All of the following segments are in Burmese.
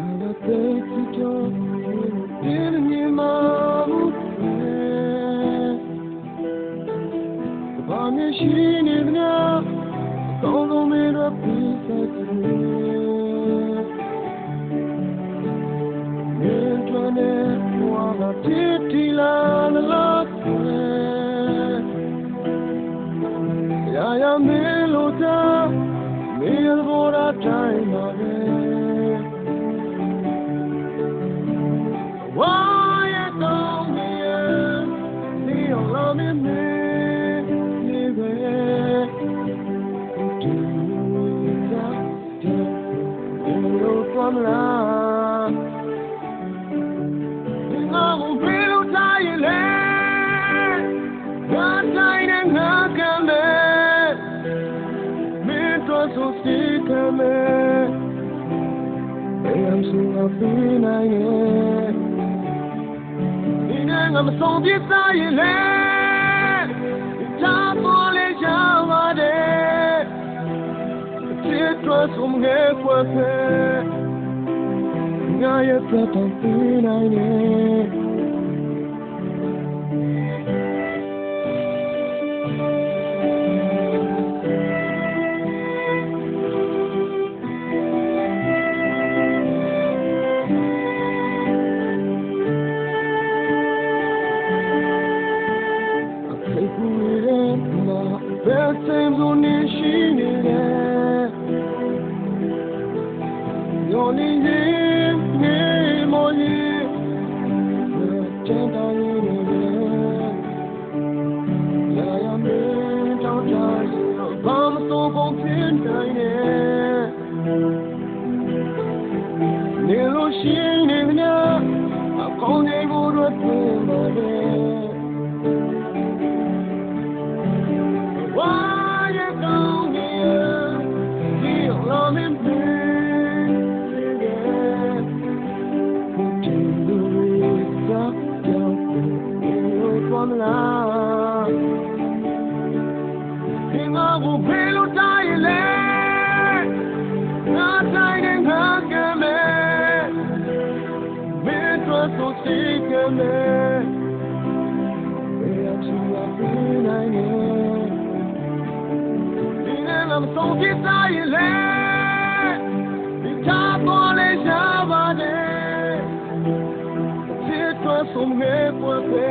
And I thank you, God, for filling in my prayer. ရှိငါပေးနိုင်ရဲ့ဒီနေ့ငါမဆုံးပြစ်သားရင်လေသာမောလေးရပါတယ်ချစ်တော်ဆုံးငယ်ဖွယ်ဖဲငါရဲ့ပြတ်တော်ပေးနိုင်ရဲ့ Benseğim ဆုံးဖြစ်သားရင်လေဒီသာပေါ်လေးရပါတယ်ချစ်တော်ဆုံးရဲ့ပွဲပဲ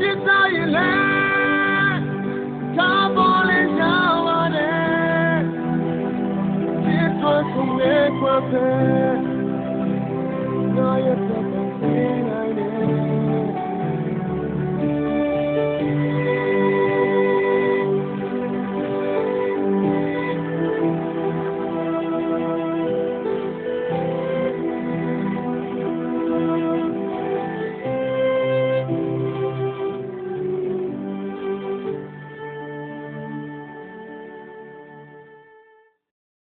get tired.